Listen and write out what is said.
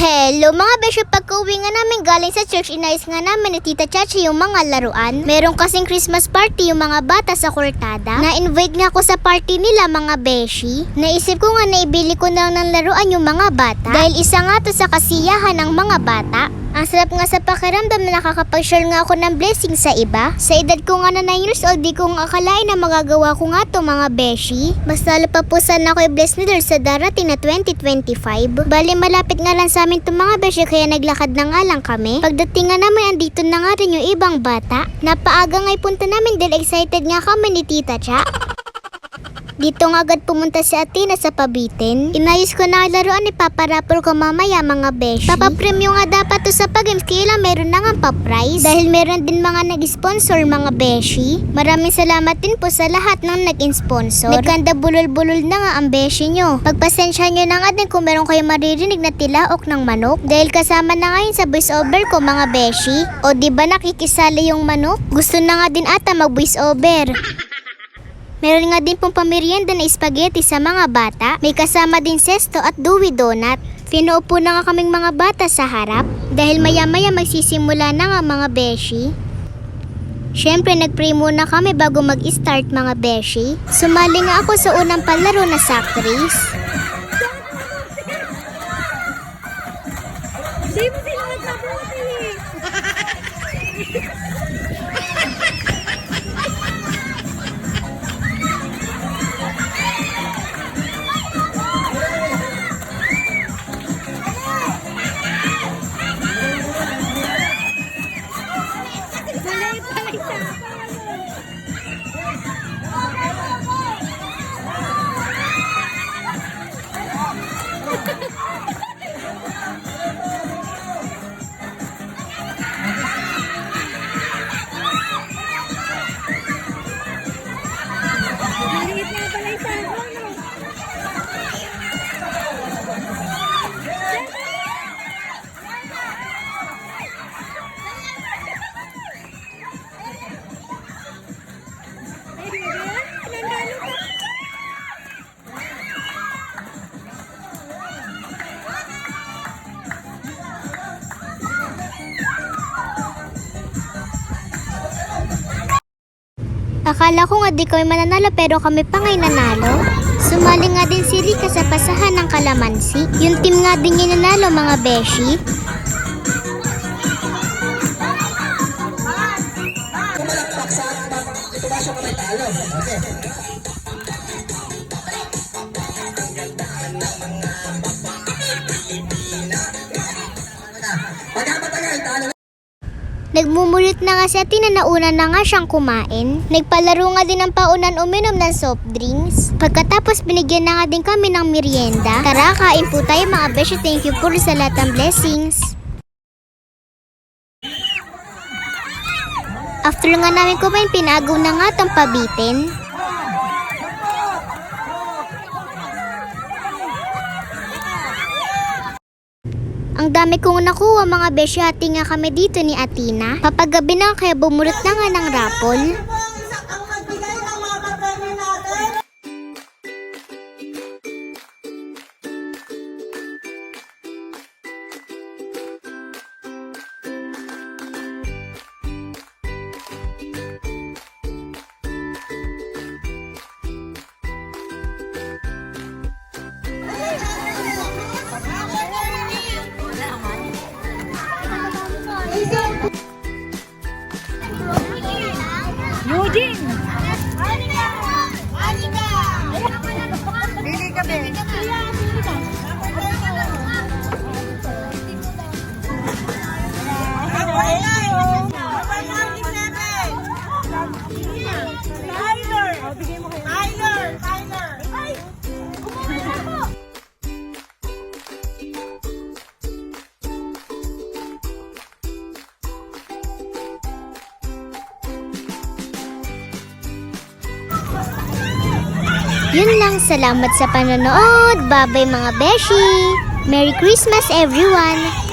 Hello mga besyo, pagka-uwi nga namin galing sa church, inayos nga namin ni Tita Chachi yung mga laruan. Meron kasing Christmas party yung mga bata sa Cortada. Na-invite nga ako sa party nila mga beshi. Naisip ko nga na ibili ko na lang ng laruan yung mga bata. Dahil isa nga to sa kasiyahan ng mga bata. Ang sarap nga sa pakiramdam na nakakapag-share nga ako ng blessing sa iba. Sa edad ko nga na 9 years old, di ko akalain na magagawa ko nga to mga beshi. Mas lalo pa po sana ako i-bless ni Lord sa darating na 2025. Bali malapit nga lang sa amin to mga beshi kaya naglakad na nga lang kami. Pagdating nga namin andito na nga rin yung ibang bata. Napaaga nga'y punta namin dahil excited nga kami ni Tita Cha. Dito nga agad pumunta si Athena sa pabitin. Inayos ko na ang laruan ni Papa Rapper ko mamaya mga beshi. Papa Premium nga dapat to sa pag-games kaya lang meron na nga pa-prize. Dahil meron din mga nag-sponsor mga beshi. Maraming salamat din po sa lahat ng nag-sponsor. Nagkanda bulol-bulol na nga ang beshi nyo. Pagpasensya nyo na nga din kung meron kayo maririnig na tilaok ng manok. Dahil kasama na ngayon sa voice over ko mga beshi. O di ba nakikisali yung manok? Gusto na nga din ata mag-voice over. Meron nga din pong pamerienda na spaghetti sa mga bata. May kasama din sesto at dewy donut. Pinuupo na nga kaming mga bata sa harap dahil maya-maya magsisimula na nga mga beshi. Siyempre, nag-pray muna kami bago mag-start mga beshi. Sumali nga ako sa unang palaro na sack race. Di mo. Akala ko nga di kami mananalo pero kami pa nga'y nanalo. Sumali nga din si Rika sa pasahan ng kalamansi. Yung team nga din yung nanalo mga beshi. Nagmumulit na nga si Atina na nga siyang kumain. Nagpalaro nga din ng paunan uminom ng soft drinks. Pagkatapos binigyan na nga din kami ng merienda. Tara, kain po tayo mga beshi. Thank you po sa lahat ng blessings. After nga namin kumain, pinagaw na nga tong pabitin. Ang dami kong nakuha mga beshi hati nga kami dito ni Atina. Papagabi na kaya bumulot na nga ng rapol. Eugene! Lili ka, be. Tyler! Tyler! Yun lang, salamat sa panonood. Bye-bye mga beshi. Merry Christmas everyone!